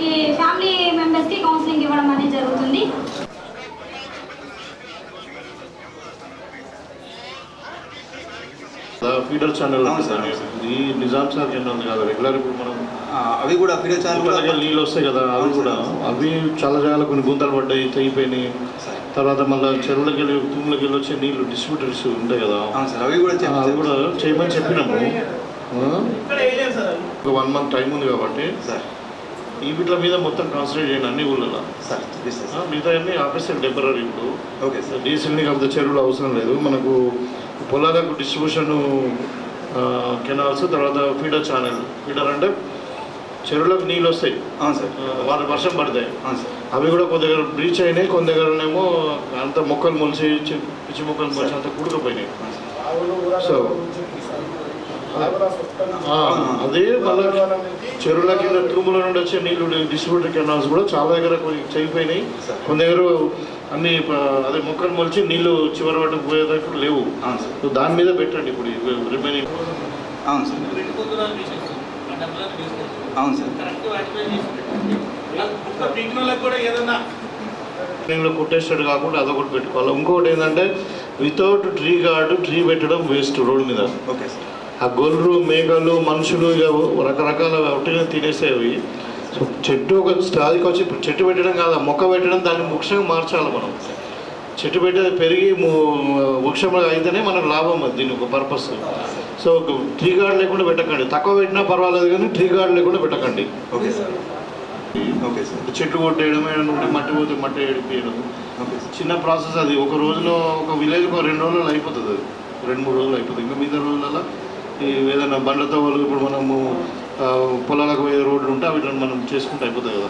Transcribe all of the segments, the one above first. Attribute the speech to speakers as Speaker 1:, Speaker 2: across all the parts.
Speaker 1: వారికి ఫ్యామిలీ మెంబర్స్కి కౌన్సిలింగ్ ఇవ్వడం అనేది జరుగుతుంది.
Speaker 2: Feeder channel. ఈ నిజాం సార్ ఉంది కదా? రెగ్యులర్ ఇప్పుడు మనం
Speaker 3: అవి కూడా ఫీడర్ ఛానల్ కూడా
Speaker 2: నీళ్ళు వస్తాయి కదా అవి కూడా. అవి చాలా చాలా కొన్ని గుంతలు పడ్డాయి తెగిపోయినాయి. తర్వాత మళ్ళీ చెరువులకి వెళ్ళి తుమ్ములకి వెళ్ళి వచ్చే నీళ్ళు డిస్ట్రిబ్యూటర్స్ ఉంటాయి కదా.
Speaker 3: అవి కూడా
Speaker 2: అవి కూడా చేయమని చెప్పినాము? ఒక వన్ మంత్ టైం ఉంది కాబట్టి
Speaker 3: సార్.
Speaker 2: ఈ వీటిల మీద మొత్తం కాన్సన్ట్రేట్ చేయండి అన్ని ఊళ్ళలో
Speaker 3: సార్
Speaker 2: మిగతా అన్ని ఆపేసారు టెంపరీ ఇప్పుడు.
Speaker 3: ఓకే సార్
Speaker 2: అంత చెరువులు అవసరం లేదు. మనకు పొలాలకు డిస్ట్రిబ్యూషన్ కెనాల్స్ తర్వాత ఫీడర్ ఛానల్ ఫీడర్ అంటే చెరువులకు నీళ్ళు వస్తాయి.
Speaker 3: సార్
Speaker 2: వాళ్ళ వర్షం పడతాయి. అవి కూడా కొంత దగ్గర బ్రీచ్ అయినాయి కొంత దగ్గరనేమో అంత మొక్కలు మొలిచి పిచ్చి మొక్కలు మొలిచి అంత కూడుకుపోయినాయి. సో అదే మళ్ళీ చెరువుల కింద తూముల నుండి వచ్చే నీళ్ళు డిస్ట్రిబ్యూటర్ కెనాల్స్ కూడా చాలా దగ్గర కొన్ని చెడిపోయినాయి కొన్ని దగ్గర అన్ని అదే మొక్కలు మొలిచి నీళ్ళు చివరి వాటికి పోయేటట్టు లేవు. దాని మీద పెట్టండి ఇప్పుడు రిమైనింగ్
Speaker 3: అవును సార్. అవును సార్.
Speaker 2: కొట్టేస్తాడు కాకుండా అదొకటి పెట్టుకోవాలి. ఇంకొకటి ఏంటంటే వితౌట్ ట్రీ గార్డు ట్రీ పెట్టడం వేస్ట్ రోడ్ మీద.
Speaker 3: Okay sir.
Speaker 2: ఆ గొర్రెలు మేకలు మనుషులు రకరకాల ఒట్టిగా తినేసేవి. సో చెట్టు ఒక స్థాయికి వచ్చి ఇప్పుడు చెట్టు పెట్టడం కాదు మొక్క పెట్టడం దాన్ని వృక్షంగా మార్చాలి మనం. చెట్టు పెట్టి అది పెరిగి వృక్షం అయితేనే మనకు లాభం అది దీని ఒక పర్పస్. సో ట్రీ గార్డ్ లేకుండా పెట్టకండి. తక్కువ పెట్టినా పర్వాలేదు కానీ ట్రీ గార్డ్ లేకుండా పెట్టకండి.
Speaker 3: Okay sir. Okay sir.
Speaker 2: చెట్టు కొట్టేయడం ఉంటే మట్టి పోతే మట్టి ఏడిపియడం. చిన్న ప్రాసెస్ అది. ఒక రోజులో ఒక విలేజ్ ఒక రెండు రోజులు అయిపోతుంది అది. రెండు మూడు రోజులు అయిపోతుంది. ఇంకా మిగతా రోజులలో ఏదైనా బండ్లతో వాళ్ళు ఇప్పుడు మనము పొలాలకు పోయే రోడ్లు ఉంటే అవి మనం చేసుకుంటే అయిపోతాయి కదా?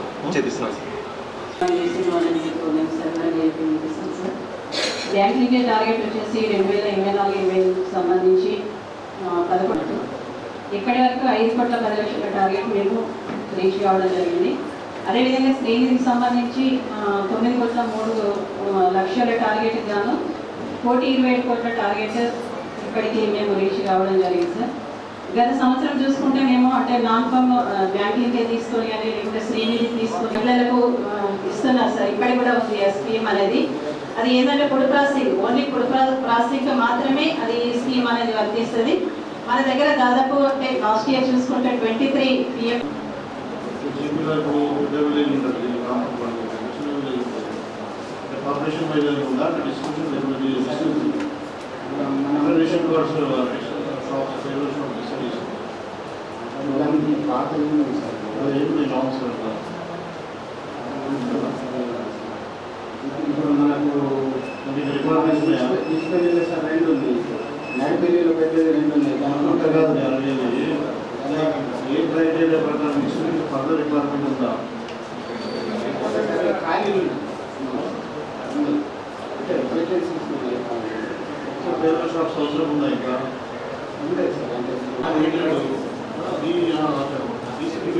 Speaker 4: బ్యాంకింగ్ టార్గెట్ వచ్చేసి రెండు వేల ఇరవై నాలుగు ఇరవై ఐదుకు సంబంధించి పదకొండు. ఇప్పటి వరకు ఐదు కోట్ల పది లక్షల టార్గెట్ మేము రీచ్ కావడం జరిగింది. అదేవిధంగా శ్రీనిధికి సంబంధించి తొమ్మిది కోట్ల మూడు లక్షల టార్గెట్ గాను కోటి ఇరవై ఏడు కోట్ల టార్గెట్ ఇప్పటికి మేము రీచ్ కావడం జరిగింది సార్ గత సంవత్సరం చూసుకుంటే మేము అంటే నాన్ ఫామ్ బ్యాంకింగ్ తీసుకొని కానీ లేకుంటే శ్రీనిధి తీసుకొని పిల్లలకు ఆ, ఇస్తున్నారు సార్ ఇప్పటికి కూడా ఉంది ఆ స్కీమ్ అనేది. అది ఏంటంటే పొడి ప్రాసెసింగ్ ఓన్లీ పొడి ప్రాసెసింగ్ మాత్రమే అది స్కీమ్ అనేది వర్తిస్తుంది. మన దగ్గర దాదాపు అంటే లాస్ట్ ఇయర్ చూసుకుంటే twenty three PM
Speaker 2: corporation wise ఉందా డిస్ట్రిబ్యూషన్ లేకపోతే కోర్సు రేషన్ కార్డ్స్ ఫేవర్ షాప్ ఇప్పుడు మనకు మీకు ఉన్నాయా
Speaker 5: రెండు ఉంది నడిపెల్లిలో పెట్టేది రెండు ఉన్నాయి
Speaker 2: అంత కాదు ఏ క్రైటీరియా ప్రకారం ఇస్తుంది ఫర్దర్ రిక్వైర్మెంట్ ఉందా
Speaker 5: ఖాళీ అంటే వేకెన్సీస్ ఉన్నాయి
Speaker 2: సో ఫేవర్ షాప్స్ అవసరం ఉందా ఇంకా
Speaker 5: ఉంటాయి సార్ అంటే
Speaker 2: అది DCPB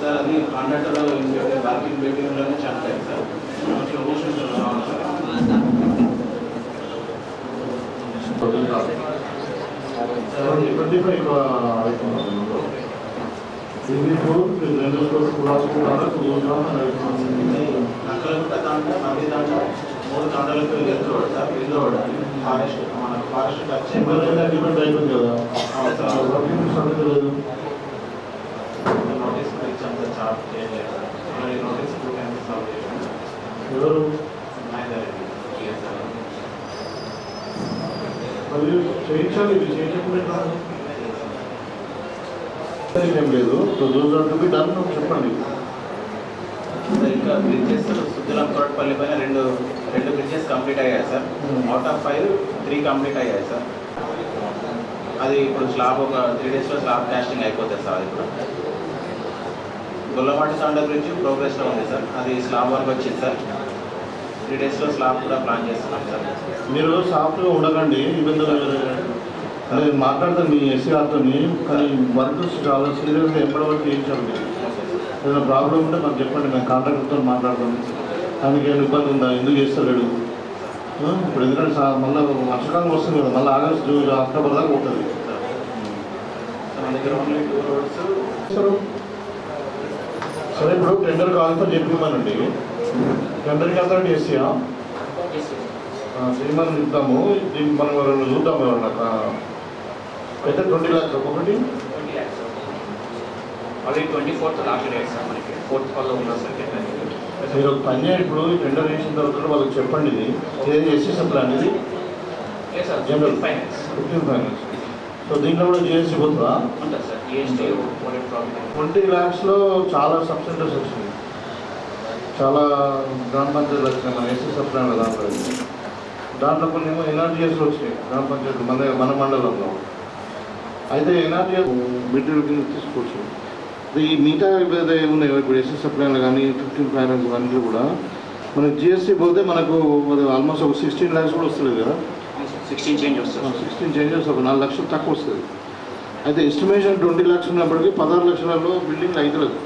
Speaker 6: సార్ అది కాంట్రాక్టర్ వర్కింగ్ మీటింగ్లోనే చనిపోయింది సార్
Speaker 2: ట్వంటీ ఫైవ్ ఇది ఫోర్ రెండు రోజులు రాసుకుంటారా
Speaker 6: నక్కలగుట్ట దాంట్లో నది దాంట్లో మూడు తండలకు వెళ్తున్నాడు సార్ వెళ్ళేవాడు ఫారెస్ట్ మన ఫారెస్ట్ టచ్
Speaker 2: డిపెండ్ అయిపోయింది కదా.
Speaker 6: నోటీస్ ఇచ్చాం సార్ చార్జ్ చేయలేదు నోటీస్ టూ టైమ్స్ సాల్వ్ చేసాం
Speaker 2: ఎవరు చేయించాలి ఇది చేయించకుండా ఎట్లా? ఏం లేదు. Those are to be done చెప్పండి.
Speaker 6: ఇంకా బ్రిడ్జెస్ సుద్దులం తోటపల్లి పైన రెండు బ్రిడ్జెస్ కంప్లీట్ అయ్యాయి sir out of five three complete అయ్యాయి సార్ అది ఇప్పుడు స్లాబ్ ఒక త్రీ డేస్లో స్లాబ్ కాస్టింగ్ అయిపోతుంది సార్ అది కూడా. గొల్లమాటి తాండ బ్రిడ్జ్ ప్రోగ్రెస్లో ఉంది సార్ అది స్లాబ్ వరకు వచ్చింది సార్ త్రీ డేస్లో స్లాబ్ కూడా ప్లాన్ చేస్తున్నాం సార్
Speaker 2: మీరు సాఫ్ట్గా ఉండకండి ఇబ్బందులు నేను మాట్లాడతాను మీ ఎస్సీ గారితో కానీ వర్క్ చాలా సీరియస్గా ఎప్పటి వరకు చేయించాలి మీరు ఏదైనా ప్రాబ్లం ఉంటే మాకు చెప్పండి నేను కాంట్రాక్టర్తో మాట్లాడతాను దానికి ఏమైనా ఇబ్బంది ఉందా? ఎందుకు చేస్తలేడు? ఇప్పుడు ఎందుకంటే మళ్ళీ వర్షకాలం వస్తుంది కదా మళ్ళీ ఆగస్ట్ జూన్ అక్టోబర్ దాకా ఉంటుంది
Speaker 6: దగ్గర
Speaker 2: సరే ఇప్పుడు టెండర్ కాల్తో చెప్పిమానండి టెండర్కి అంతా చేసియా చేయమని చెప్తాము దీనికి మనం రెండు చూద్దాం ఎవరన్నా? అయితే ట్వంటీ ల్యాక్స్ ఒక్కొక్కటి
Speaker 7: already twenty fourth last date sir మనకి. ఫోర్త్ వల్ల ఉన్న సార్
Speaker 2: మీరు ఒక పని చేయండి ఇప్పుడు ఈ టెండర్ వేసిన తర్వాత వాళ్ళకి చెప్పండి. ఇది ఏది ఎస్ఎస్ ప్లాన్ ఇది
Speaker 7: sir
Speaker 2: General.
Speaker 7: Finance
Speaker 2: fifteen finance so దీంట్లో కూడా జిఎస్టీ పోతుందా? ట్వంటీ ల్యాక్స్లో చాలా సబ్ సెంటర్స్ వచ్చినాయి. చాలా గ్రామ పంచాయతీలు వచ్చినాయి మన ఎస్ఎస్ ప్లాన్ దాంట్లో. దాంట్లో కొన్ని ఏమో ఎన్ఆర్జిఎస్లు వచ్చినాయి గ్రామ పంచాయతీ మన మన మండలంలో. అయితే ఎన్ఆర్జిఎస్ మెటీరియల్ కింద తీసుకోవచ్చు ఈ మిగతా ఏదైతే ఉన్నాయి ఇప్పుడు ఎస్ఎస్ ప్లాన్లు కానీ ఫిఫ్టీన్ ఫైనాన్స్ అన్నీ కూడా మనకి జిఎస్టీ పోతే మనకు ఆల్మోస్ట్ ఒక సిక్స్టీన్ ల్యాక్స్ కూడా వస్తుంది కదా?
Speaker 7: సిక్స్టీన్ చేంజ్ వస్తుంది.
Speaker 2: సిక్స్టీన్ ఒక నాలుగు లక్షలు తక్కువ వస్తుంది. అయితే ఎస్టిమేషన్ ట్వంటీ లక్షలు ఉన్నప్పటికీ పదహారు లక్షలలో బిల్డింగ్ అవుతలేదు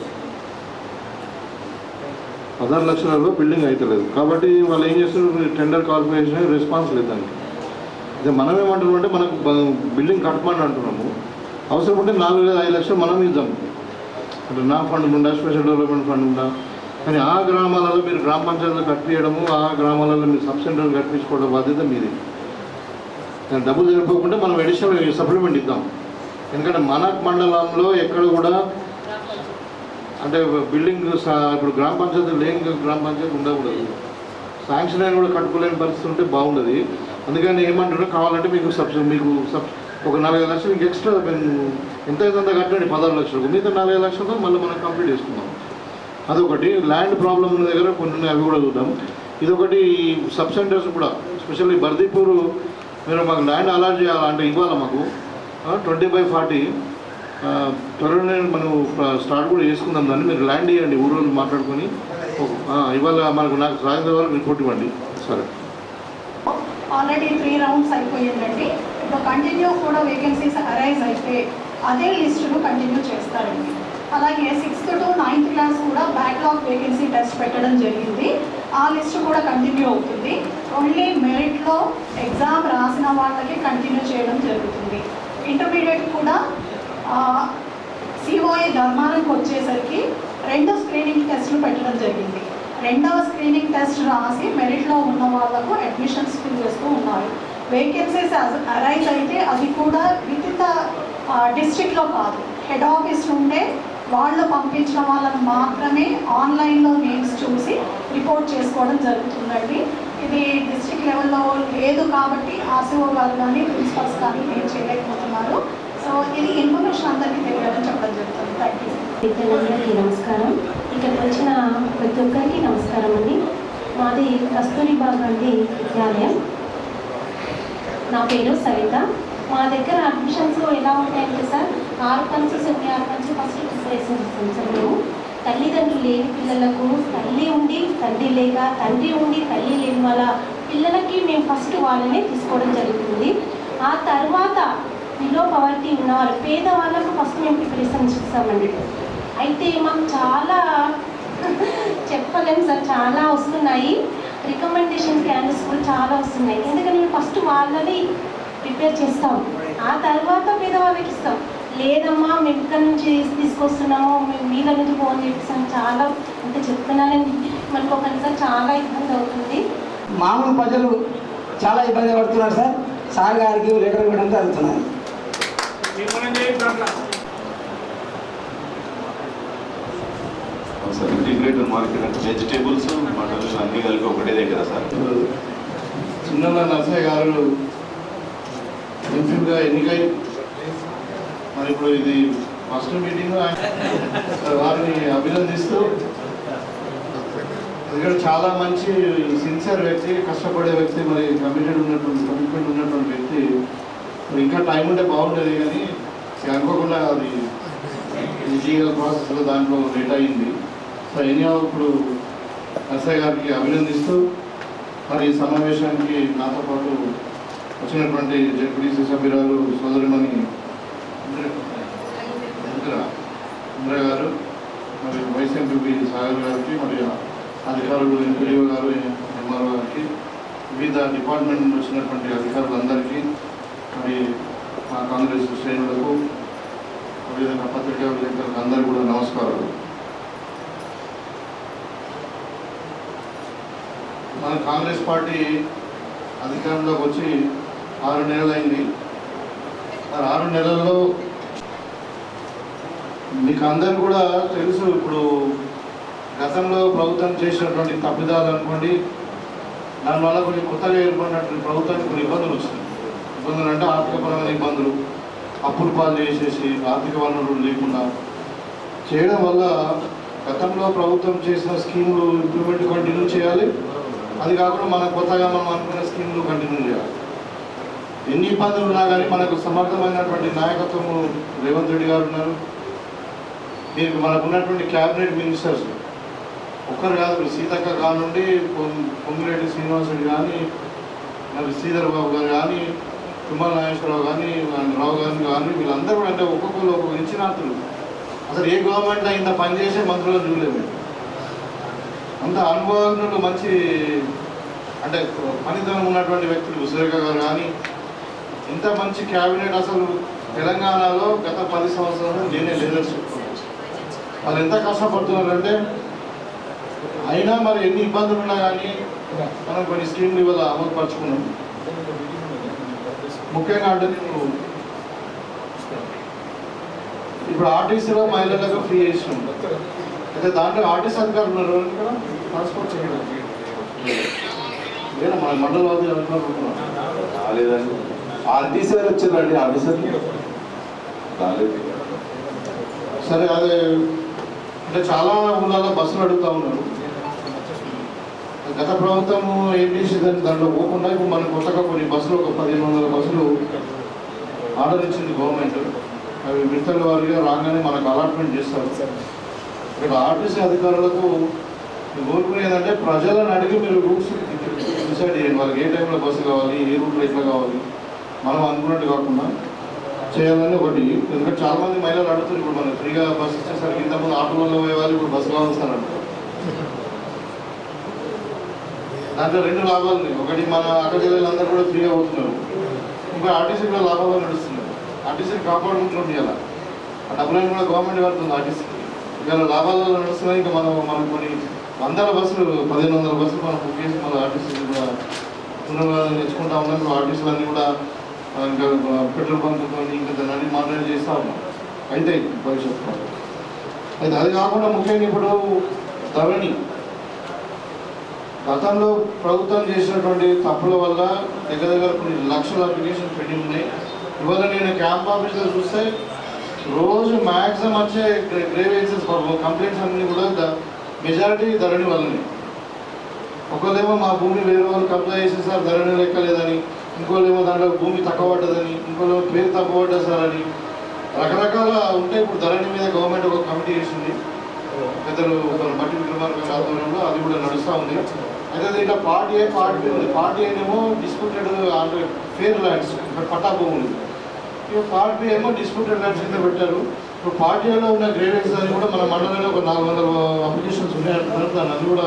Speaker 2: పదహారు లక్షలలో బిల్డింగ్ అవుతలేదు కాబట్టి వాళ్ళు ఏం చేస్తున్నారు? టెండర్ కార్పొరేషన్ రెస్పాన్స్ లేదు దానికి. ఇదే మనం ఏమంటున్నాం అంటే మనకు బిల్డింగ్ కట్టమని అంటున్నాము. అవసరం ఉంటే నాలుగు ఐదు లక్షలు మనం ఇద్దాం. అంటే నా ఫండ్ ఉండా స్పెషల్ డెవలప్మెంట్ ఫండ్ ఉండా. కానీ ఆ గ్రామాలలో మీరు గ్రామ పంచాయతీలు కట్టించడము ఆ గ్రామాలలో మీరు సబ్ సెంటర్లు కట్టించుకోవడం బాధ్యత మీది. దాని డబ్బులు సరిపోకుండా మనం అడిషనల్ సప్లిమెంట్ ఇద్దాం. ఎందుకంటే మన మండలంలో ఎక్కడ కూడా అంటే బిల్డింగ్ సా- ఇప్పుడు గ్రామ పంచాయతీ లేని గ్రామ పంచాయతీ ఉండకూడదు. శాంక్షన్ అయిన కూడా కట్టుకోలేని పరిస్థితి ఉంటే బాగుండదు. అందుకని ఏమంటారో కావాలంటే మీకు సబ్ మీకు సబ్ ఒక నలభై లక్షలు ఇంక ఎక్స్ట్రా మేము ఎంత అయితే అంత కట్టండి పదహారు లక్షలకు. మిగతా నలభై లక్షలతో మళ్ళీ మనం కంప్లీట్ చేసుకుందాం. అదొకటి ల్యాండ్ ప్రాబ్లం ఉన్న దగ్గర కొన్ని ఉన్నాయి, అవి కూడా చూద్దాం. ఇదొకటి సబ్ సెంటర్స్ కూడా స్పెషల్లీ బర్దీపూర్ మీరు మాకు ల్యాండ్ అలాట్ చేయాలంటే ఇవ్వాలి మాకు? ట్వంటీ బై ఫార్టీ త్వరలోనే మనం స్టార్ట్ కూడా చేసుకుందాం దాన్ని. మీరు ల్యాండ్ ఇవ్వండి ఊరు మాట్లాడుకొని. ఇవాళ మనకు నాకు సాయంత్రం వరకు రిపోర్ట్ ఇవ్వండి. సరే.
Speaker 8: ఆల్రెడీ త్రీ రౌండ్స్ అయిపోయిందండి. ఇప్పుడు కంటిన్యూ కూడా వేకెన్సీస్ అరైజ్ అయితే అదే లిస్టును కంటిన్యూ చేస్తారండి అలాగే సిక్స్త్ టు నైన్త్ క్లాస్ కూడా బ్యాక్లాగ్ వేకెన్సీ టెస్ట్ పెట్టడం జరిగింది. ఆ లిస్ట్ కూడా కంటిన్యూ అవుతుంది. ఓన్లీ మెరిట్లో ఎగ్జామ్ రాసిన వాళ్ళకి కంటిన్యూ చేయడం జరుగుతుంది. ఇంటర్మీడియట్ కూడా సిఓఏ ధర్మానికి వచ్చేసరికి రెండు స్క్రీనింగ్ టెస్టులు పెట్టడం జరిగింది. రెండవ స్క్రీనింగ్ టెస్ట్ రాసి మెరిట్లో ఉన్న వాళ్ళకు అడ్మిషన్స్ ఫిల్ చేస్తూ ఉన్నారు. వేకెన్సీస్ అరైజ్ అయితే అది కూడా విత్ ద డిస్ట్రిక్ట్లో కాదు. హెడ్ ఆఫీస్ ఉంటే వాళ్ళు పంపించిన వాళ్ళని మాత్రమే ఆన్లైన్లో నేమ్స్ చూసి రిపోర్ట్ చేసుకోవడం జరుగుతుందండి. ఇది డిస్ట్రిక్ట్ లెవెల్లో లేదు కాబట్టి ఆర్సీఓ గారు కానీ ప్రిన్సిపల్స్ కానీ ఏం చేయలేకపోతున్నారు. సో ఇది ఇన్ఫర్మేషన్ అందరికీ తెలియాలని చెప్పడం జరుగుతుంది. థ్యాంక్ యూ
Speaker 9: విద్యార్థులందరికీ నమస్కారం. ఇక్కడికి వచ్చిన ప్రతి ఒక్కరికి నమస్కారం అండి. మాది కస్తూరిబా గాంధీ విద్యాలయం. నా పేరు సవిత. మా దగ్గర అడ్మిషన్స్ ఎలా ఉంటాయంటే సార్ ఆరు పంచు సెమీ ఆరు పంచు ఫస్ట్ ప్రిపరేషన్ ఇస్తాం సార్. మేము తల్లిదండ్రులు లేని పిల్లలకు తల్లి ఉండి తండ్రి లేక తండ్రి ఉండి తల్లి లేని వాళ్ళ పిల్లలకి మేము ఫస్ట్ వాళ్ళనే తీసుకోవడం జరుగుతుంది. ఆ తర్వాత బిలో పవర్టీ ఉన్నవాళ్ళు పేదవాళ్ళకు ఫస్ట్ మేము ప్రిపరేషన్ ఇస్తామండి అయితే మాకు చాలా చెప్పలేము సార్ చాలా వస్తున్నాయి. రికమెండేషన్ క్యాండిల్స్ కూడా చాలా వస్తున్నాయి. ఎందుకంటే మేము ఫస్ట్ వాళ్ళని ప్రిపేర్ చేస్తాం. ఆ తర్వాత పేదవాళ్ళకి ఇస్తాం లేదమ్మా మేము ఇక్కడ నుంచి తీసుకొస్తున్నాము మేము మీద నుంచి ఫోన్ చేపిస్తాం. చాలా అంటే చెప్తున్నానండి. మనకు ఒకసారి చాలా ఇబ్బంది అవుతుంది.
Speaker 10: మామూలు ప్రజలు చాలా ఇబ్బంది పడుతున్నారు సార్. సార్ గారికి లెటర్ ఇవ్వడం జరుగుతున్నది
Speaker 11: సార్ ఇంటిగ్రేటెడ్ మార్కెట్ అంటే వెజిటేబుల్స్ మటన్స్ అన్నీ కలిపి ఒకటే దగ్గర సార్?
Speaker 2: చిన్న నర్సయ్య గారు ఎంపీగా ఎన్నికై మరి ఇప్పుడు ఇది ఫస్ట్ మీటింగ్ వారిని అభినందిస్తూ ఇక్కడ చాలా మంచి సిన్సియర్ వ్యక్తి కష్టపడే వ్యక్తి మరి కమిటెడ్ ఉన్నటువంటి కమిట్మెంట్ ఉన్నటువంటి వ్యక్తి. ఇంకా టైం ఉంటే బాగుంటుంది కానీ అనుకోకుండా అది లీగల్ ప్రాసెస్లో దాంట్లో లేట్ అయింది. సో ఎనీ ఇప్పుడు నర్సయ్య గారికి అభినందిస్తూ మరి ఈ సమావేశానికి నాతో పాటు వచ్చినటువంటి జడ్పీసీ సభ్యురాలు సోదరిమణి ఇంద్ర గారు మరి వైస్ ఎంపీ సాగర్ గారికి మరి అధికారులు ఎంపీడీఓ గారు ఎంఆర్ఓ గారికి వివిధ డిపార్ట్మెంట్ వచ్చినటువంటి అధికారులందరికీ మరి మా కాంగ్రెస్ శ్రేణులకు అదేవిధంగా పత్రికా విలేకరులకు అందరికీ కూడా నమస్కారాలు. మన కాంగ్రెస్ పార్టీ అధికారంలోకి వచ్చి ఆరు నెలలైంది. మరి ఆరు నెలల్లో మీకు అందరు కూడా తెలుసు ఇప్పుడు గతంలో ప్రభుత్వం చేసినటువంటి తప్పిదాలు అనుకోండి దానివల్ల కొన్ని కొత్తగా ఏర్పడినటువంటి ప్రభుత్వానికి కొన్ని ఇబ్బందులు వస్తున్నాయి ఇబ్బందులు అంటే ఆర్థికపరమైన ఇబ్బందులు అప్పులు పాలు చేసేసి ఆర్థిక వనరులు లేకుండా చేయడం వల్ల గతంలో ప్రభుత్వం చేసిన స్కీములు ఇంప్లిమెంట్ కంటిన్యూ చేయాలి. అది కాకుండా మన కొత్తగా మనం అనుకున్న స్కీములు కంటిన్యూ చేయాలి. ఎన్ని ఇబ్బందులు ఉన్నా కానీ మనకు సమర్థమైనటువంటి నాయకత్వము రేవంత్ రెడ్డి గారు ఉన్నారు. దీనికి మనకు ఉన్నటువంటి క్యాబినెట్ మినిస్టర్స్ ఒక్కరు కాదు ఇప్పుడు సీతక్క కానుండి పొం- పొంగిరెడ్డి శ్రీనివాసరెడ్డి కానీ మరి శ్రీధర్ బాబు గారు కానీ తుమ్మల నాగేశ్వరరావు కానీ రావు గారు కానీ వీళ్ళందరూ కూడా అంటే ఒక్కొక్కరు ఒక్కొక్క నిచ్చినార్థులు అసలు ఏ గవర్నమెంట్ ఇంత పనిచేసే మంత్రులను చూడలేము. అంత అనుభవజ్ఞులు మంచి అంటే పనితనం ఉన్నటువంటి వ్యక్తులు సురేఖ గారు కానీ ఇంత మంచి క్యాబినెట్ అసలు తెలంగాణలో గత పది సంవత్సరాలు నేనే లీడర్షిప్ వాళ్ళు ఎంత కష్టపడుతున్నారంటే అయినా మరి ఎన్ని ఇబ్బందులు ఉన్నా కానీ మనం కొన్ని స్కీమ్లు ఇవాళ అమలుపరచుకున్నాం ముఖ్యంగా అంటే నేను ఇప్పుడు ఆర్టీసీలో మహిళలకు ఫ్రీ చేసినాం. అయితే దాంట్లో ఆర్టీసీ అధికారులు ఉన్నారు ట్రాన్స్పోర్ట్ చేయడం లేదా మన మండలవాది అధికారులు ఉన్నారు
Speaker 11: రాలేదండి. ఆర్టీసీ వారు వచ్చారండి ఆఫీసర్ రాలేదు.
Speaker 2: సరే అదే అంటే చాలా ఊళ్ళలో బస్సులు అడుగుతా ఉన్నారు. గత ప్రభుత్వం ఏం చేసిందని దాంట్లో పోకుండా ఇప్పుడు మన కొత్తగా కొన్ని బస్సులు ఒక పదిహేను వందల బస్సులు ఆర్డర్ ఇచ్చింది గవర్నమెంట్. అవి విడతల వారిగా రాగానే మనకు అలాట్మెంట్ చేస్తారు. ఇక్కడ ఆర్టీసీ అధికారులకు కోరుకునేదంటే ఏంటంటే ప్రజలను అడిగి మీరు రూట్స్ డిసైడ్ చేయండి. వాళ్ళకి ఏ టైంలో బస్సు కావాలి ఏ రూట్లో ఎట్లా కావాలి. మనం అనుకున్నట్టు కాకుండా చేయాలని ఒకటి. ఎందుకంటే చాలా మంది మహిళలు అడుగుతారు ఇప్పుడు మనం ఫ్రీగా బస్సు ఇచ్చేసరికి ఇంతకుముందు ఆటోలలో పోయేవాళ్ళు ఇప్పుడు బస్సులో వస్తారంట. దాంట్లో రెండు లాభాలు ఉన్నాయి. ఒకటి మన అక్క జిల్లాలందరూ కూడా ఫ్రీగా పోతున్నారు. ఇంకా ఆర్టీసీ కూడా లాభాలు నడుస్తున్నారు ఆర్టీసీని కాపాడుకుంటున్నాం ఇలా ఆ డబ్బులను కూడా గవర్నమెంట్ కడుతుంది ఆర్టీసీకి ఇవాళ లాభాలలో నడుస్తున్నాయి. ఇంకా మనం మనం కొన్ని వందల బస్సులు పదిహేను వందల బస్సులు మనం బుక్ చేసి మన ఆర్టీసీ కూడా పునర్వాదం తెచ్చుకుంటా ఉన్నాం. ఇప్పుడు ఆర్టీసీలన్నీ కూడా పెట్రోల్ బంక్తో ఇంకా దాన్ని అన్ని మానిటర్ ఉన్నాం అయితే భవిష్యత్తులో అయితే అది కాకుండా ముఖ్యంగా ఇప్పుడు ధరణి. గతంలో ప్రభుత్వం చేసినటువంటి తప్పుల వల్ల దగ్గర దగ్గర కొన్ని లక్షల అప్లికేషన్ పెండింగ్ ఉన్నాయి. ఇవాళ నేను క్యాంప్ ఆఫీస్లో చూస్తే రోజు మ్యాక్సిమం వచ్చే గ్రేవేన్సెస్ కంప్లైంట్స్ అన్నీ కూడా మెజారిటీ ధరణి వల్లనే. ఒకదేమో మా భూమి వేరే వాళ్ళు కబ్జా చేసేసారు ధరణి లెక్కలేదని. ఇంకోళ్ళేమో దాంట్లో భూమి తక్కువ పడ్డదని ఇంకోళ్ళు పేరు తక్కువ పడ్డది సార్ అని రకరకాల ఉంటే ఇప్పుడు ధరణి మీద గవర్నమెంట్ ఒక కమిటీ వేసింది. పెద్దలు మట్టి విక్రమార్క ఆధ్వర్యంలో అది కూడా నడుస్తూ ఉంది. అయితే దీంట్లో పార్టీ ఏ పార్టీ ఉంది. పార్టీ ఏమో డిస్ప్యూటెడ్ అంటే ఫేర్ ల్యాండ్స్ ఇక్కడ పట్టా భూములు ఇక పార్టీ ఏమో డిస్ప్యూటెడ్ ల్యాండ్స్ కింద పెట్టారు. ఇప్పుడు పార్టీలో ఉన్న గ్రేడెన్స్ అని కూడా మన మండలంలో ఒక నాలుగు వందల అప్లికేషన్స్ ఉన్నాయంటున్నారు దాన్ని అది కూడా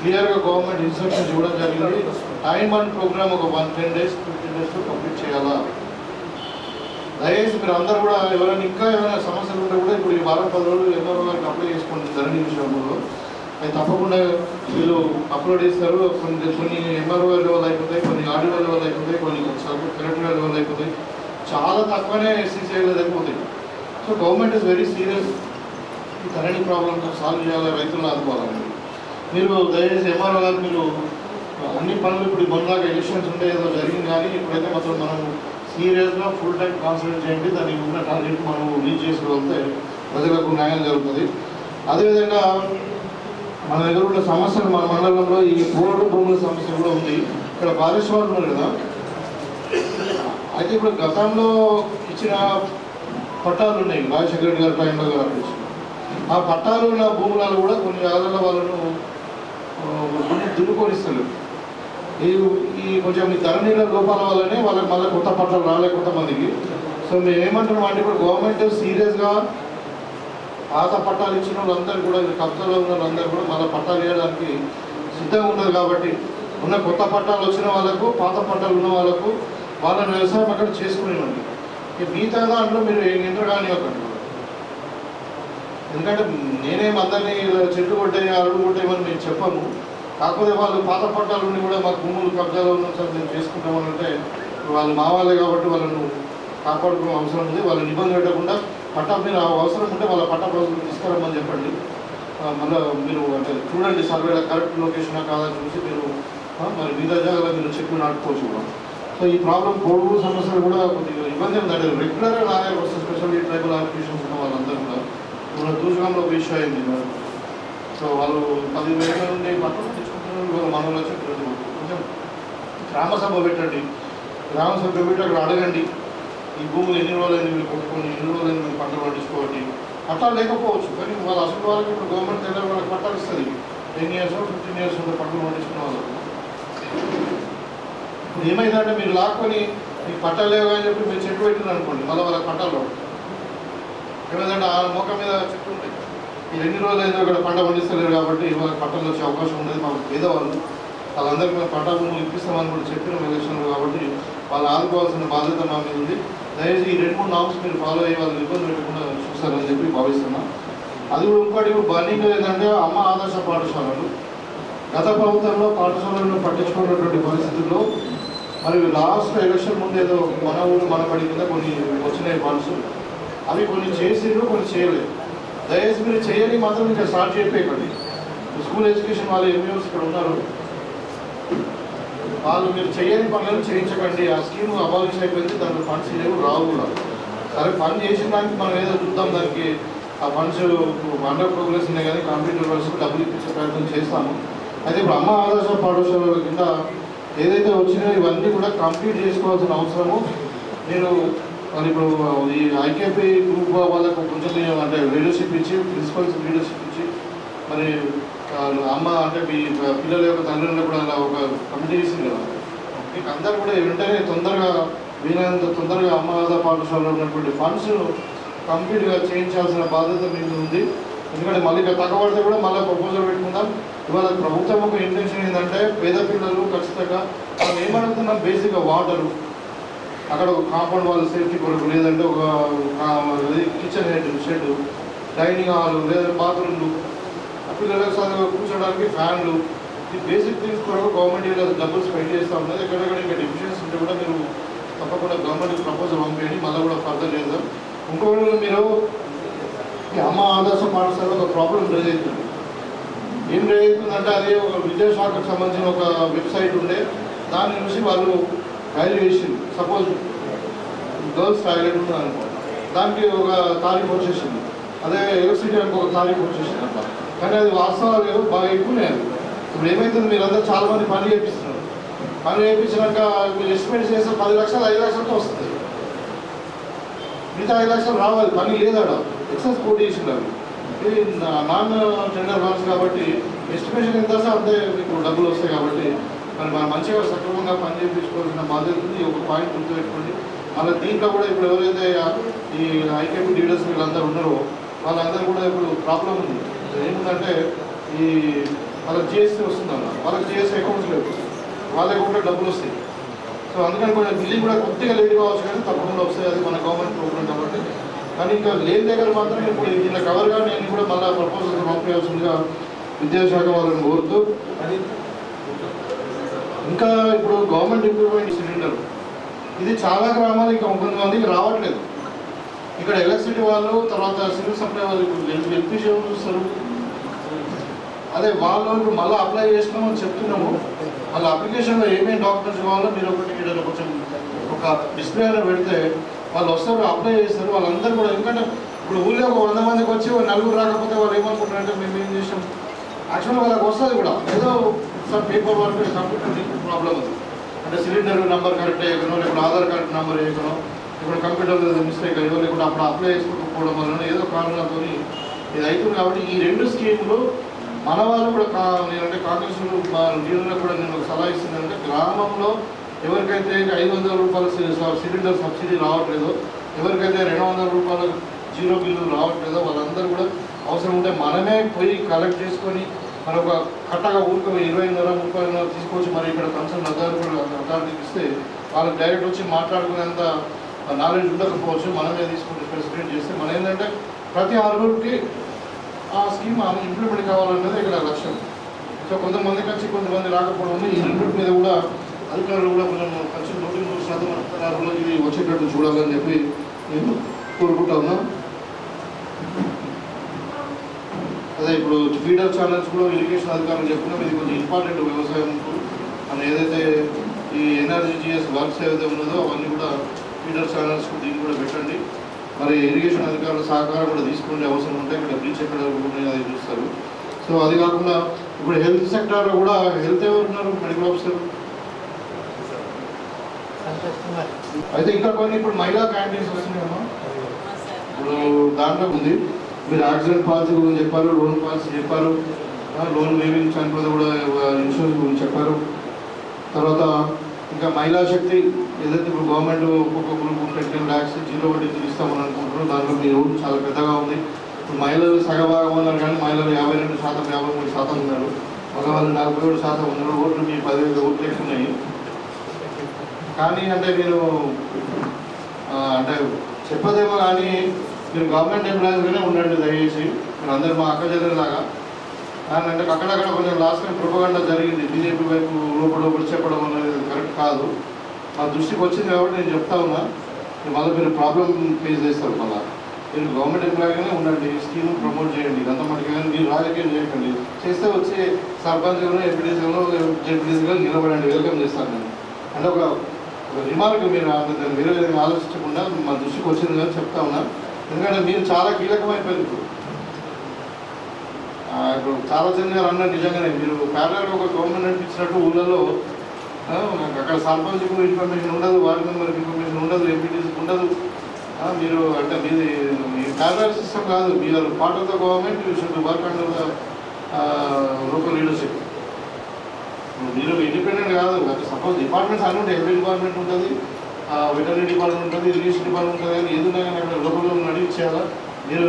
Speaker 2: క్లియర్గా గవర్నమెంట్ ఇన్స్ట్రక్షన్స్ ఇవ్వడం జరిగింది. టైం అండ్ ప్రోగ్రామ్ ఒక వన్ టెన్ డేస్ ఫిఫ్టీన్ డేస్లో కంప్లీట్ చేయాలా? దయచేసి మీరు అందరూ కూడా ఎవరైనా ఇంకా ఏమైనా సమస్యలు ఉంటే కూడా ఇప్పుడు ఈ వారం పది రోజులు ఎంఆర్ఓ గారికి అప్లై చేసుకోండి ధరణి విషయంలో. అది తప్పకుండా వీళ్ళు అప్లోడ్ చేస్తారు. కొన్ని కొన్ని ఎంఆర్ఓ లెవెల్ అయిపోతాయి కొన్ని ఆర్డీఓ లెవెల్ అయిపోతాయి కొన్ని కలెక్టర్ లెవెల్ అయిపోతాయి. చాలా తక్కువనే ఎస్సీసీఐ అయిపోతాయి so government is very serious ఈ ధరణి ప్రాబ్లమ్ సాల్వ్ చేయాలి? రైతులను ఆదుకోవాలని మీరు దయచేసి ఎంఆర్ఓ గారు మీరు అన్ని పనులు ఇప్పుడు మొన్నలాగా ఎలక్షన్స్ ఉంటే ఏదో జరిగింది కానీ ఇప్పుడైతే మాత్రం మనం సీరియస్గా ఫుల్ టైం కాన్సన్ట్రేట్ చేయండి. దానికి ఉన్న టార్గెట్ మనం రీచ్ చేసుకోగలిగితే ప్రజలకు న్యాయం జరుగుతుంది. అదేవిధంగా మన దగ్గర ఉన్న సమస్యలు మన మండలంలో ఈ పోడు భూముల సమస్య కూడా ఉంది. ఇక్కడ పారిశ్రామిక ఉన్నారు కదా. అయితే ఇప్పుడు గతంలో ఇచ్చిన పట్టాలు ఉన్నాయి రాజశేఖర రెడ్డి గారి టైంలో గారు ఆ పట్టాలు ఉన్న భూములలో కూడా కొన్ని జాగాల వాళ్ళను ఆ, భూమి ఈ ఈ కొంచెం ఈ ధరణిల లోపాల వల్లనే వాళ్ళకి మళ్ళీ కొత్త పట్టాలు రాలే కొంతమందికి. సో మేము ఏమంటున్నాం అంటే ఇప్పుడు గవర్నమెంట్ సీరియస్గా పాత పట్టాలు ఇచ్చిన వాళ్ళందరూ కూడా ఈ కబ్జాలో ఉన్న వాళ్ళందరూ కూడా మళ్ళీ పట్టాలు ఇవ్వడానికి సిద్ధంగా ఉన్నది కాబట్టి ఉన్న కొత్త పట్టాలు వచ్చిన వాళ్ళకు పాత పట్టాలు ఉన్న వాళ్ళకు వాళ్ళని వ్యవసాయం అక్కడ చేసుకునేవాడి ఇక మిగతా దాంట్లో మీరు ఎంటర్ కానివ్వకండి. ఎందుకంటే నేనేం అందరినీ చెట్లు కొట్టే అరుడు కొట్టేయమని మేము చెప్పాము కాకపోతే వాళ్ళు పాత పట్టాలు ఉండి కూడా మాకు భూములు కబ్జాలో ఉన్న సార్ మేము చేసుకుంటామని అంటే వాళ్ళు మా వాళ్ళే కాబట్టి వాళ్ళను కాపాడుకునే అవసరం ఉంది. వాళ్ళని ఇబ్బంది పెట్టకుండా పట్టా మీరు అవసరం ఉంటే వాళ్ళ పట్టా ప్రాసెస్ తీసుకురమ్మని చెప్పండి. మళ్ళీ మీరు అంటే చూడండి సర్వేలో కరెక్ట్ లొకేషన్ కాదా చూసి మీరు మరి మిగతా జాగాలో మీరు చెట్లు నాటుకోవచ్చు కూడా. సో ఈ ప్రాబ్లం పొడుగు సమస్యలు కూడా కొద్దిగా ఇబ్బంది ఉందండి రెగ్యులర్గా నా వస్తుంది స్పెషల్లీ ట్రైబల్ ఆర్టిఫిషియల్స్ ఉన్న వాళ్ళందరూ కూడా మన దూషకంలో విషయం అయింది మరి. సో వాళ్ళు పది వేల నుండి పట్టణం తెచ్చుకుంటున్నారు మనలో వచ్చి కొంచెం గ్రామసభ పెట్టండి. గ్రామసభ పెట్టి అక్కడ అడగండి. ఈ భూములు ఎన్ని రోజులైంది మీరు కొట్టుకొని ఎన్ని రోజులైంది మీరు పంటలు పండించుకోండి? పట్టాలు లేకపోవచ్చు కానీ వాళ్ళ అసలు వాళ్ళకి ఇప్పుడు గవర్నమెంట్ దగ్గర వాళ్ళకి పట్టాలు ఇస్తుంది. టెన్ ఇయర్స్ ఫిఫ్టీన్ ఇయర్స్ ఉంటే పంటలు పండించుకున్న వాళ్ళకి ఇప్పుడు ఏమైందంటే మీరు లాక్కొని మీకు పట్టాలు లేవు అని చెప్పి మీరు చెట్టు పెట్టిన అనుకోండి మళ్ళీ వాళ్ళకి పట్టాలు ఎందుకంటే ఆ మొక్క మీద చెట్టు ఉంటాయి ఈ ఎన్ని రోజులు అయితే ఇక్కడ పంట పండిస్తలేరు కాబట్టి వాళ్ళకి పంటలు వచ్చే అవకాశం ఉండేది మాకు పేదవాళ్ళు. వాళ్ళందరికీ మేము పంట భూములు ఇప్పిస్తామని కూడా చెప్పిన ఎలక్షన్లు కాబట్టి వాళ్ళు ఆదుకోవాల్సిన బాధ్యత మా మీద ఉంది. దయచేసి ఈ రెండు మూడు నామ్స్ మీరు ఫాలో అయ్యి వాళ్ళని ఇబ్బంది పెట్టకుండా చూస్తారని చెప్పి భావిస్తున్నాం. అది కూడా ఇంకోటి బర్నింగ్ ఏంటంటే అమ్మ ఆదర్శ పాఠశాలలు. గత ప్రభుత్వంలో పాఠశాలను పట్టించుకున్నటువంటి పరిస్థితుల్లో మరి లాస్ట్ ఎలక్షన్ ముందు ఏదో మన ఊరు మన పడి కింద కొన్ని వచ్చినాయి ఫండ్స్. అవి కొన్ని చేసిండ్రు కొన్ని చేయలేదు. దయచేసి మీరు చేయని మాత్రం ఇంకా స్టార్ట్ చేయకండి స్కూల్ ఎడ్యుకేషన్ వాళ్ళు ఎంఈఓస్ ఇక్కడ ఉన్నారు? వాళ్ళు మీరు చేయని పనులను చేయించకండి. ఆ స్కీమ్ అబాలిష్ అయిపోయింది దాంట్లో ఫండ్స్ లేవు రావు కూడా. సరే ఫండ్ చేసిన దానికి మనం ఏదో చూద్దాం దానికి. ఆ ఫండ్స్ అండర్ ప్రోగ్రెస్ ఉన్నాయి కానీ కంప్యూటర్ వర్క్స్ డబ్బులు ఇప్పించే ప్రయత్నం చేస్తాము. అయితే ఇప్పుడు అమ్మ ఆదర్శ పాఠశాలల కింద ఏదైతే వచ్చినాయో ఇవన్నీ కూడా కంప్లీట్ చేసుకోవాల్సిన అవసరము. నేను మరి ఇప్పుడు ఈ ఐకేపీ గ్రూప్ వాళ్ళకు కొంచెం అంటే లీడర్షిప్ ఇచ్చి ప్రిన్సిపల్స్ లీడర్షిప్ ఇచ్చి మరి అమ్మ అంటే మీ పిల్లల యొక్క తల్లిదండ్రులు కూడా అలా ఒక కమిటీ చేసింది కదా. మీకు అందరు కూడా వెంటనే తొందరగా వీలైనంత తొందరగా అమ్మ ఆదా పాఠశాలలో ఉన్నటువంటి ఫండ్స్ కంప్లీట్గా చేయించాల్సిన బాధ్యత మీకు ఉంది. ఎందుకంటే మళ్ళీ ఇంకా తక్కువ పడితే కూడా మళ్ళీ ప్రపోజల్ పెట్టుకుందాం. ఇవాళ ప్రభుత్వం ఒక ఇంటెన్షన్ ఏంటంటే పేద పిల్లలు ఖచ్చితంగా మనం ఏమడుగుతున్నాం? బేసిక్గా వాటరు అక్కడ ఒక కాంపౌండ్ వాళ్ళ సేఫ్టీ కొరకు లేదంటే ఒక kitchen head shed dining hall లేదంటే బాత్రూమ్లు పిల్లలకు చదువు కూర్చోడానికి ఫ్యాన్లు. ఈ బేసిక్ థింగ్స్ కొరకు గవర్నమెంట్ ఇలా డబ్బులు స్పెండ్ చేస్తూ ఉన్నది. ఎక్కడెక్కడ ఇంకా డిఫిషియన్స్ ఉంటే కూడా మీరు తప్పకుండా గవర్నమెంట్ ప్రపోజల్ పంపేయండి. మళ్ళీ కూడా ఫర్దర్ చేద్దాం. ఇంకొకటి మీరు ఈ అమ్మ ఆదర్శ పాఠశాల ఒక ప్రాబ్లం రేజ్ అవుతుంది. ఏం రేజ్ అవుతుందంటే అది ఒక విద్యాశాఖకు సంబంధించిన ఒక వెబ్సైట్ ఉండే. దాన్ని చూసి వాళ్ళు వాల్యుయేషన్ సపోజ్ గర్ల్స్ టాయిలెట్ ఉంది అనుకో దానికి ఒక తారీఖు వచ్చేసింది. అదే ఎలక్ట్రిసిటీ అనుకో ఒక తారీఖు వచ్చేసింది అన్నమాట కానీ అది వాస్తవాలు లేవు బాగా ఎక్కువనే అది ఇప్పుడు ఏమైతుంది మీరందరూ చాలా మంది పని చేపిస్తున్నారు. పని చేయించినాక మీరు ఎస్టిమేట్ చేస్తే పది లక్షలు ఐదు లక్షలతో వస్తుంది. మిగతా ఐదు లక్షలు రావాలి పని లేదాడ ఎక్సెస్ పోటీ చేసింది అవి. ఇది నాన్ టెండర్ వర్క్స్ కాబట్టి ఎస్టిమేషన్ ఎంత వస్తే అంతే మీకు డబ్బులు వస్తాయి కాబట్టి మరి మనం మంచిగా సక్రమంగా పనిచేయించుకోవాల్సిన బాధ్యత ఉంది. ఒక పాయింట్ గుర్తుపెట్టుకోండి. మళ్ళీ దీంట్లో కూడా ఇప్పుడు ఎవరైతే ఈ ఐకేపీ లీడర్స్ వీళ్ళందరూ ఉన్నారో వాళ్ళందరూ కూడా ఇప్పుడు ప్రాబ్లం ఉంది. ఏముందంటే ఈ వాళ్ళకి జిఎస్టీ వస్తుందన్న వాళ్ళకి జిఎస్టీ అకౌంట్స్ లేవు. వాళ్ళకి కూడా డబ్బులు వస్తాయి. సో అందుకని కొంచెం బిల్లింగ్ కూడా కొద్దిగా లేట్ కావచ్చు కానీ తప్పకుండా వస్తాయి. అది మన గవర్నమెంట్ ప్రోగ్రామ్ కాబట్టి. కానీ ఇంకా లేని దగ్గర మాత్రం ఇప్పుడు దీనిలో కవర్గా నేను కూడా మళ్ళీ ప్రపోజల్ పంపించాల్సిందిగా విద్యాశాఖ వాళ్ళని కోరుతూ అది ఇంకా ఇప్పుడు గవర్నమెంట్ ఇంప్రూవ్మెంట్ సిలిండర్ ఇది చాలా గ్రామాలు ఇంకా కొంతమందికి రావట్లేదు. ఇక్కడ ఎలక్ట్రిసిటీ వాళ్ళు తర్వాత సివిల్ సప్లై వాళ్ళు ఇప్పుడు చూస్తారు. అదే వాళ్ళు ఇప్పుడు మళ్ళీ అప్లై చేసినామని చెప్తున్నాము. వాళ్ళ అప్లికేషన్లో ఏమేమి డాక్యుమెంట్స్ కావాలో మీరు ఒకటి ఇక్కడ కొంచెం ఒక డిస్ప్లే పెడితే వాళ్ళు వస్తారు అప్లై చేస్తారు. వాళ్ళందరూ కూడా ఎందుకంటే ఇప్పుడు ఊళ్ళో ఒక వంద మందికి వచ్చి నలుగురు రాకపోతే వాళ్ళు ఏమనుకుంటారంటే మేము ఏం చేసాం యాక్చువల్గా వాళ్ళకి వస్తుంది కూడా. ఏదో sir paper work computer problem ఉంది అంటే సిలిండర్ నెంబర్ కరెక్ట్ వేయకనో లేకుంటే ఆధార్ కార్డు నెంబర్ వేయకనో ఇప్పుడు కంప్యూటర్ మిస్టేక్ అయ్యో లేకుంటే అప్పుడు అప్లై చేసుకోకపోవడం వలన ఏదో కారణాలతో ఇది అవుతుంది కాబట్టి ఈ రెండు స్కీములు మన వాళ్ళు కూడా కా నేనంటే కాంగ్రెస్ మా లీడర్లకు కూడా నేను ఒక సలహా ఇస్తున్నానంటే గ్రామంలో ఎవరికైతే ఐదు వందల రూపాయల సిలిండర్ సబ్సిడీ రావట్లేదో ఎవరికైతే రెండు వందల రూపాయల జీరో బిల్లు రావట్లేదో వాళ్ళందరూ కూడా అవసరం ఉంటే మనమే పోయి కలెక్ట్ చేసుకొని మరి ఒక కట్టగా ఊరికి ఇరవై నెల ముప్పై నెల తీసుకొచ్చి మరి ఇక్కడ కన్సర్న్ అథారిటీ అథారిటీకి ఇస్తే వాళ్ళకి డైరెక్ట్ వచ్చి మాట్లాడుకునేంత నాలెడ్జ్ ఉండకపోవచ్చు. మనమే తీసుకుంటే ఫెసిలిటేట్ చేస్తే మనం ఏంటంటే ప్రతి అర్హుడికి ఆ స్కీమ్ ఇంప్లిమెంట్ కావాలన్నది ఇక్కడ లక్ష్యం. సో కొంతమందికి వచ్చి కొంతమంది రాకపోవడం ఈ ఇంప్లిమెంట్ మీద కూడా అధికారులు కూడా కొంచెం కొంచెం నోటింగ్ శాతం ఇది వచ్చేటట్టు చూడాలని చెప్పి నేను కోరుకుంటా ఉన్నాను. అదే ఇప్పుడు ఫీడర్ ఛానల్స్ కూడా ఇరిగేషన్ అధికారులు చెప్పుకున్నాం ఇది కొంచెం ఇంపార్టెంట్ వ్యవసాయం అని ఏదైతే ఈ ఎన్ఆర్జీజీఎస్ వర్క్స్ ఏదైతే ఉన్నదో అవన్నీ కూడా ఫీడర్ ఛానల్స్ దీన్ని కూడా పెట్టండి. మరి ఇరిగేషన్ అధికారుల సహకారం కూడా తీసుకునే అవసరం ఉంటే ఇక్కడ బ్రీచ్ ఎక్కడ అది చూస్తారు. సో అది కాకుండా ఇప్పుడు హెల్త్ సెక్టార్లో కూడా హెల్త్ ఎవరు ఉన్నారు? Medical officer? అయితే ఇంకా కొన్ని ఇప్పుడు మహిళా క్యాంటీన్స్ వస్తున్నాయమ్మా. ఇప్పుడు దాంట్లో ఉంది. మీరు యాక్సిడెంట్ పాలసీ గురించి చెప్పారు లోన్ పాలసీ చెప్పారు. లోన్ వేవింగ్ చనిపోతే కూడా ఇన్సూరెన్స్ గురించి చెప్పారు. తర్వాత ఇంకా మహిళా శక్తి ఏదైతే ఇప్పుడు గవర్నమెంట్ ఒక్కొక్క గ్రూప్ టెన్ ల్యాక్స్ జీరో వడ్డీ తీస్తామని అనుకుంటున్నారు. దాంట్లో మీ రోడ్ చాలా పెద్దగా ఉంది. ఇప్పుడు మహిళలు సగభాగం ఉన్నారు కానీ మహిళలు యాభై రెండు శాతం యాభై మూడు శాతం ఉన్నారు. మగవాళ్ళు నలభై ఏడు శాతం ఉన్నారు. ఓట్లు మీ పదివేల ఓట్లు ఉన్నాయి. కానీ అంటే మీరు అంటే చెప్పదేమో కానీ మీరు గవర్నమెంట్ ఎంప్లాయీస్గానే ఉండండి దయచేసి. మీరు అందరు మా అక్క చెల్లెలాగా అంటే అక్కడక్కడ కొంచెం లాస్ట్ టైం జరిగింది. బీజేపీ వైపు లోపల చెప్పడం అనేది కరెక్ట్ కాదు. మా దృష్టికి వచ్చింది కాబట్టి నేను చెప్తా ఉన్నా. మళ్ళీ మీరు ప్రాబ్లం ఫేస్ చేస్తారు మళ్ళీ. మీరు గవర్నమెంట్ ఎంప్లాయీగానే ఉండండి. స్కీమ్ ప్రమోట్ చేయండి. అంత మటుకు కానీ మీరు రాజకీయం చేయకండి. చేస్తే వచ్చి సర్పంచ్ గాను ఎంపీడీసీ గాను నిలబడండి. వెల్కమ్ చేస్తాను నేను. అంటే ఒక రిమార్క్ మీరు ఆ- దాన్ని వేరే విధంగా ఆలోచించకుండా మా దృష్టికి వచ్చింది కానీ చెప్తా ఉన్నా. ఎందుకంటే మీరు చాలా కీలకమైపోయింది ఇప్పుడు. ఇప్పుడు చాలా జన్ గారు అన్నారు నిజంగానే మీరు ప్యారల్ ఒక గవర్నమెంట్ నడిపించినట్టు ఊళ్ళలో అక్కడ సర్పంచ్కు ఇన్ఫర్మేషన్ ఉండదు వార్డు మెంబర్కి ఇన్ఫర్మేషన్ ఉండదు ఎంపీటీసీకి ఉండదు. మీరు అంటే మీది మీ ప్యారల్ సిస్టమ్ కాదు మీరు part of the government you should work under the local leadership మీరు ఇండిపెండెంట్ కాదు సపోజ్ డిపార్ట్మెంట్స్ అన్నీ ఉంటాయి ఎవ్రీ డిపార్ట్మెంట్ ఉంటుంది. వెటరీ డిపార్ట్మెంట్ ఉంటుంది ఇరిగేషన్ డిపార్ట్మెంట్ ఉంటుంది కానీ ఏదైనా కానీ అక్కడ లోకల్ నడిపించేయాలా? మీరు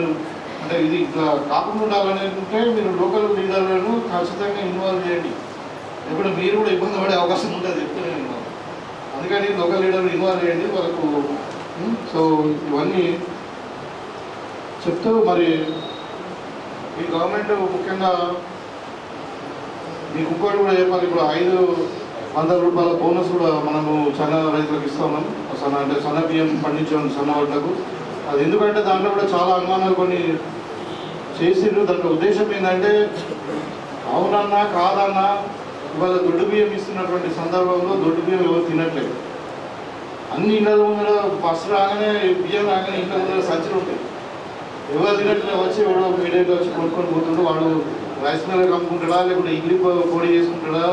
Speaker 2: అంటే ఇది ఇట్లా కాకుండా ఉండాలని అనుకుంటే మీరు లోకల్ లీడర్లను ఖచ్చితంగా ఇన్వాల్వ్ చేయండి. ఎప్పుడు మీరు కూడా ఇబ్బంది పడే అవకాశం ఉంటుంది చెప్తున్నాను నేను అందుకని లోకల్ లీడర్ ఇన్వాల్వ్ చేయండి వాళ్ళకు సో ఇవన్నీ చెప్తూ మరి ఈ గవర్నమెంట్ ముఖ్యంగా మీకు ఇంకోటి కూడా చెప్పాలి ఇప్పుడు ఐదు వంద రూపాయల బోనస్ కూడా మనము సన్న రైతులకు ఇస్తున్నాం సన్న అంటే సన్న బియ్యం పండించాం సన్న వాళ్ళకు అది ఎందుకంటే దాంట్లో కూడా చాలా అనుమానాలు కొన్ని చేసిండ్రు. దాంట్లో ఉద్దేశం ఏంటంటే అవునన్నా కాదన్నా ఇవాళ దొడ్డు బియ్యం ఇస్తున్నటువంటి సందర్భంలో దొడ్డు బియ్యం ఎవరు తినట్లేదు. అన్ని ఇళ్ళ ముందర బస్సు రాగానే బియ్యం రాగానే ఇంట్లో ముందర సంచులు ఉంటాయి. ఎవరు తినట్లే వచ్చి ఎవడో మీడియాకి వచ్చి కొనుక్కొని పోతుండే వాడు రైస్ మిల్లర్ కమ్ముకుంటాడా లేకుంటే ఇడ్లీ పొడి చేసుకుంటాడా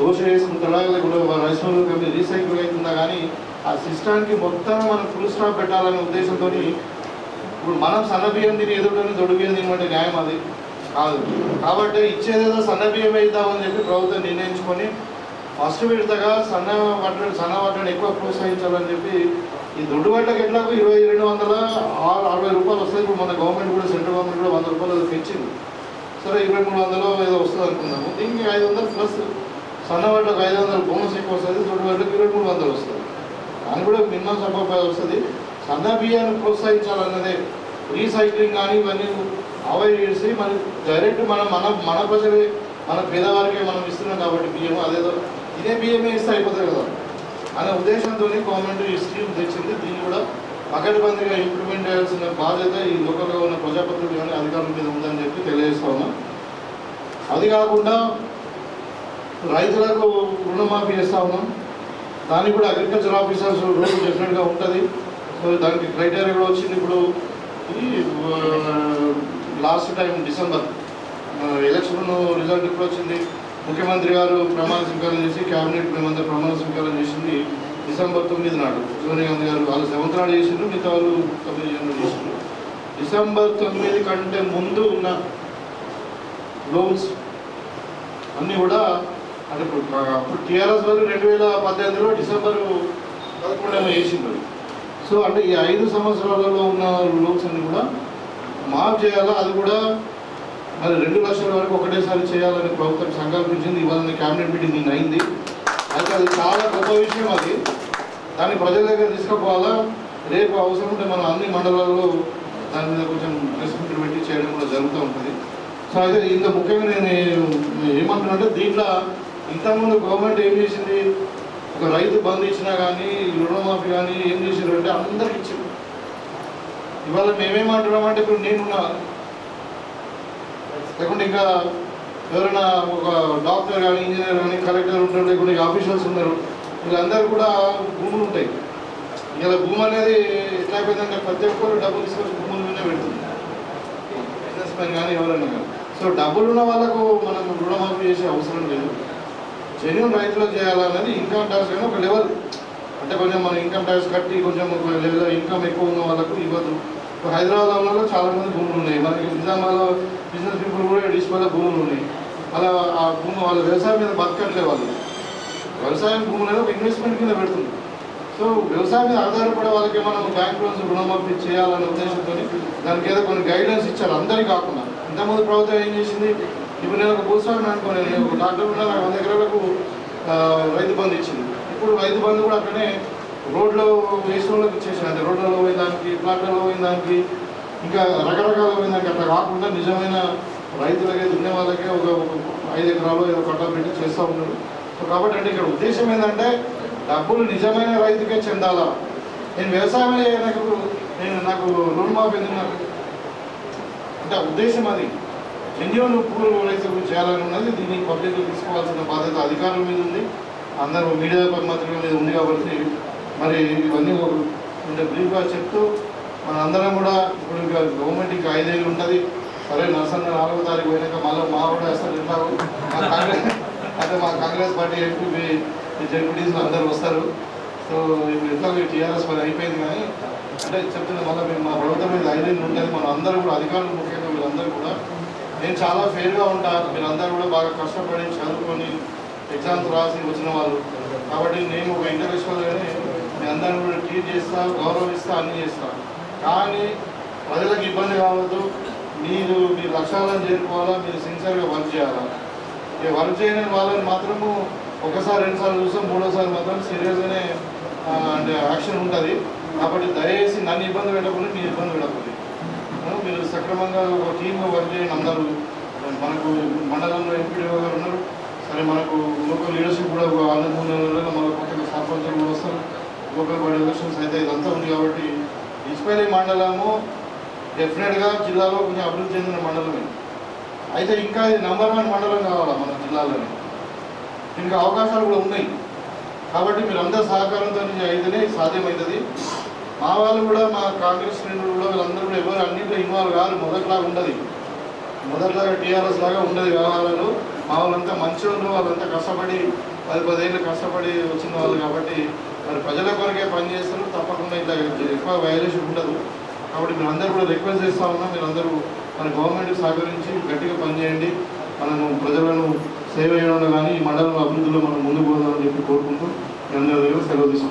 Speaker 2: దోశ వేసుకుంటాడా లేకుంటే రైస్ మిల్లర్ కంపెనీ రీసైకిల్ అవుతుందా కానీ ఆ సిస్టానికి మొత్తం మనం ఫుల్ స్టాప్ పెట్టాలనే ఉద్దేశంతో ఇప్పుడు మనం సన్న బియ్యం తిని ఎదుటని దొడుబియ్యం తినమంటే న్యాయం అది? కాదు. కాబట్టి ఇచ్చేదేదో సన్న బియ్యం వేద్దామని చెప్పి ప్రభుత్వం నిర్ణయించుకొని ఫస్ట్ విడతగా సన్న వడ్లను సన్న వడ్లను ఎక్కువ ప్రోత్సహించాలని చెప్పి ఈ దొడ్డు వడ్లకు ఎట్లాగో ఇరవై రెండు వందల ఆరు అరవై రూపాయలు వస్తాయి. ఇప్పుడు మన గవర్నమెంట్ కూడా సెంట్రల్ గవర్నమెంట్ కూడా వంద రూపాయలు పెంచింది సరే ఇరవై మూడు వందలు ఏదో వస్తుంది అనుకున్నాము దీనికి ఐదు వందలు ప్లస్ సన్న ఐదు వందలు బోనస్ ఎక్కువ వస్తుంది దొడ్డు వడ్లకు ఇరవై మూడు వందలు వస్తుంది. దాని కూడా మినిమం సంపాదన వస్తుంది. సన్న బియ్యాన్ని ప్రోత్సహించాలన్నదే రీసైక్లింగ్ కానీ ఇవన్నీ అవాయిడ్ చేసి మరి డైరెక్ట్ మనం మన మన ప్రజలే మన పేదవారికే మనం ఇస్తున్నాం కాబట్టి బియ్యం అదేదో ఇదే బియ్యమే ఇస్తే అయిపోతుంది కదా. అనే ఉద్దేశంతో గవర్నమెంట్ ఈ స్కీమ్ తెచ్చింది. దీన్ని కూడా పకడ్బందీగా ఇంప్లిమెంట్ చేయాల్సిన బాధ్యత ఈ లోకల్లో ఉన్న ప్రజాప్రతినిధులు కానీ అధికారుల మీద ఉందని చెప్పి తెలియజేస్తా ఉన్నాం. అది కాకుండా రైతులకు రుణమాఫీ చేస్తా ఉన్నాం. దానికి కూడా అగ్రికల్చర్ ఆఫీసర్స్ రూల్ డెఫినెట్గా ఉంటుంది. సో దానికి క్రైటీరియా కూడా వచ్చింది ఇప్పుడు last time December election result ఇప్పుడు వచ్చింది? ముఖ్యమంత్రి గారు ప్రమాణ స్వీకారం చేసి క్యాబినెట్ మేమంతా ప్రమాణ స్వీకారం చేసింది డిసెంబర్ తొమ్మిది నాడు. సోనియా గాంధీ గారు వాళ్ళు సెవెంత్ నాడు చేసిండ్రు మిగతా వాళ్ళు తొమ్మిది జనవరి చేసిండ్రు. డిసెంబర్ తొమ్మిది కంటే ముందు ఉన్న లోన్స్ అన్నీ కూడా అంటే ఇప్పుడు అప్పుడు టీఆర్ఎస్ వాళ్ళు రెండు వేల పద్దెనిమిదిలో డిసెంబర్ పదకొండేమో వేసిండ్రు. సో అంటే ఈ ఐదు సంవత్సరాలలో ఉన్న లోన్స్ అన్ని కూడా మాఫ్ చేయాలా? అది కూడా మరి రెండు లక్షల వరకు ఒకటేసారి చేయాలని ప్రభుత్వం సంకల్పించింది ఇవాళ క్యాబినెట్ మీటింగ్ నిన్న అయింది. అయితే అది చాలా గొప్ప విషయం అది. దాన్ని ప్రజల దగ్గర తీసుకుపోవాలా? రేపు అవసరం ఉంటే మనం అన్ని మండలాల్లో దాని మీద కొంచెం ప్రెస్ మీట్ పెట్టి చేయడం కూడా జరుగుతూ ఉంటుంది. సో అయితే ఇంత ముఖ్యంగా నేను ఏమంటున్నానంటే దీంట్లో ఇంతకుముందు గవర్నమెంట్ ఏం చేసింది? ఒక రైతు బంధు ఇచ్చినా కానీ రుణమాఫీ కానీ ఏం చేసారు అంటే అందరికి ఇచ్చారు ఇవాళ మేమేమంటున్నామంటే ఇప్పుడు నేనున్నా. లేకుంటే ఇంకా ఎవరైనా ఒక డాక్టర్ కానీ ఇంజనీర్ కానీ కలెక్టర్ ఉంటారు లేకుంటే ఆఫీసర్స్ ఉన్నారు. వీళ్ళందరూ కూడా భూములు ఉంటాయి. ఇలా భూమి అనేది ఎట్లా అయిపోయిందంటే ప్రతి ఒక్కరు డబ్బులు తీసుకొచ్చి భూముల మీద పెడుతుంది. బిజినెస్ మ్యాన్ కానీ ఎవరైనా కానీ సో డబ్బులు ఉన్న వాళ్ళకు మనం రుణమాఫీ చేసే అవసరం లేదు. జెన్యున్ రైతులకు చేయాలన్నది ఇన్కమ్ ట్యాక్స్ కానీ ఒక లెవెల్ అంటే కొంచెం మన ఇన్కమ్ ట్యాక్స్ కట్టి కొంచెం ఒక లెవెల్ ఇన్కమ్ ఎక్కువ ఉన్న వాళ్ళకు ఇవ్వదు ఇప్పుడు హైదరాబాద్లో చాలా మంది భూములు ఉన్నాయి. మనకి నిజామాబాద్లో బిజినెస్ పీపుల్ కూడా డిస్ప్లేలో భూములు ఉన్నాయి. అలా ఆ భూమి వాళ్ళ వ్యవసాయం మీద బతకట్లే వాళ్ళు. వ్యవసాయం భూములను ఒక ఇన్వెస్ట్మెంట్ కింద పెడుతుంది. సో వ్యవసాయం మీద ఆధారపడే వాళ్ళకి మనం బ్యాంక్ లోన్స్ రుణమాఫీ చేయాలనే ఉద్దేశంతో దానికి ఏదో కొన్ని గైడ్లైన్స్ ఇచ్చారు. అందరికీ కాకుండా. ఇంతకుముందు ప్రభుత్వం ఏం చేసింది? ఇప్పుడు నేను ఒక భూస్వామిని అనుకోని నేను ఒక డాక్టర్ ఉన్న వంద ఎకరాలకు రైతు బంధు ఇచ్చింది. ఇప్పుడు రైతు బంధు కూడా అక్కడనే రోడ్లో వేసిన వాళ్ళకి ఇచ్చేసిన అంటే రోడ్లలో పోయిన దానికి ప్లాట్లలో పోయిన దానికి ఇంకా రకరకాల పోయిన దానికి అట్లా కాకుండా నిజమైన రైతులకే దున్నే వాళ్ళకే ఒక ఐదు ఎకరాలు ఏదో కట్ట పెట్టి చేస్తూ ఉన్నారు. కాబట్టి అంటే ఇక్కడ ఉద్దేశం ఏంటంటే డబ్బులు నిజమైన రైతుకే చెందాలా? నేను వ్యవసాయం నాకు నేను నాకు రుణమాఫీ ఎందుకు నాకు? అంటే ఉద్దేశం అది. జెన్యున్ పూర్వ రైతులకు చేయాలని ఉన్నది. దీన్ని పబ్లిక్లో తీసుకోవాల్సిన బాధ్యత అధికారుల మీద ఉంది. అందరూ మీడియా మాత్రమే మీద ఉంది కాబట్టి మరి ఇవన్నీ ఒక కొంచెం బ్రీఫ్గా చెప్తూ మన అందరం కూడా ఇప్పుడు ఇంకా గవర్నమెంట్ ఇంకా ఐదేళ్ళు ఉంటుంది. సరే నరసన్న నాలుగో తారీఖు పోయినాక మళ్ళీ మా కూడా అసలు ఎట్లాగో మా కాంగ్రెస్ అంటే మా కాంగ్రెస్ పార్టీ ఎంపీ జడ్పీటీస్ అందరూ వస్తారు. సో ఇప్పుడు ఎట్లాగో టీఆర్ఎస్ పని అయిపోయింది కానీ అంటే చెప్తున్నా మళ్ళీ మేము మా ప్రభుత్వం మీద ఐదేళ్ళు ఉంటుంది. మన అందరూ కూడా అధికారులు నేను చాలా ఫెయిర్గా ఉంటాను మీరందరూ కూడా బాగా కష్టపడి చదువుకొని ఎగ్జామ్స్ రాసి వచ్చిన వాళ్ళు. కాబట్టి నేను ఒక ఇంటర్నేషనల్గానే మీ అందరిని కూడా ట్రీట్ చేస్తా గౌరవిస్తా అన్ని చేస్తా. కానీ ప్రజలకు ఇబ్బంది కావద్దు. మీరు మీ లక్ష్యాలను చేరుకోవాలా మీరు సిన్సియర్గా వర్క్ చేయాలా? ఇక వర్క్ చేయని వాళ్ళని మాత్రము ఒకసారి రెండుసార్లు చూస్తాం మూడోసారి మాత్రం సీరియస్గానే అంటే యాక్షన్ ఉంటుంది. కాబట్టి దయచేసి నన్ను ఇబ్బంది పెట్టకుండా మీరు ఇబ్బంది పెట్టకూడదు. మీరు సక్రమంగా ఒక టీమ్గా వర్క్ చేయండి అందరూ. మనకు మండలంలో ఎంపీడీఓ గారు ఉన్నారు. సరే మనకు లోకల్ లీడర్షిప్ కూడా ఒక ఆరు మూడు నెలల్లో మన కొత్తగా సర్పంచులు కూడా వస్తారు. లోకల్ బాడీ ఎలక్షన్స్ అయితే ఇదంతా ఉంది కాబట్టి ఇస్పేలి మండలము డెఫినెట్గా జిల్లాలో కొంచెం అభివృద్ధి చెందిన మండలమే. అయితే ఇంకా ఇది నెంబర్ వన్ మండలం కావాలా మన జిల్లాలోనే? దీనికి అవకాశాలు కూడా ఉన్నాయి. కాబట్టి మీరు అందరి సహకారంతో అయితేనే సాధ్యమవుతుంది మా వాళ్ళు కూడా మా కాంగ్రెస్ శ్రేణులు కూడా వీళ్ళందరూ కూడా ఎవరు అన్నింటిలో ఇన్వాల్వ్ కాదు మొదట్లాగా ఉండదు మొదట్లాగా టీఆర్ఎస్ లాగా ఉండదు వ్యవహారాలు. మా వాళ్ళంతా మంచి వాళ్ళు వాళ్ళంతా కష్టపడి పది పదేళ్ళు కష్టపడి వచ్చిన వాళ్ళు కాబట్టి మరి ప్రజల కొరకే పనిచేస్తారు తప్పకుండా ఇట్లా ఎక్కువ వైలేషన్ ఉండదు. కాబట్టి మీరందరూ కూడా రిక్వెస్ట్ చేస్తా ఉన్నాం మీరందరూ మన గవర్నమెంట్ సహకరించి గట్టిగా పనిచేయండి. మనము ప్రజలను సేవ చేయడంలో కానీ ఈ మండలం అభివృద్ధిలో మనం ముందుకు పోదామని చెప్పి కోరుకుంటూ మీ అందరి దగ్గర సెలవు తీసుకుంటాం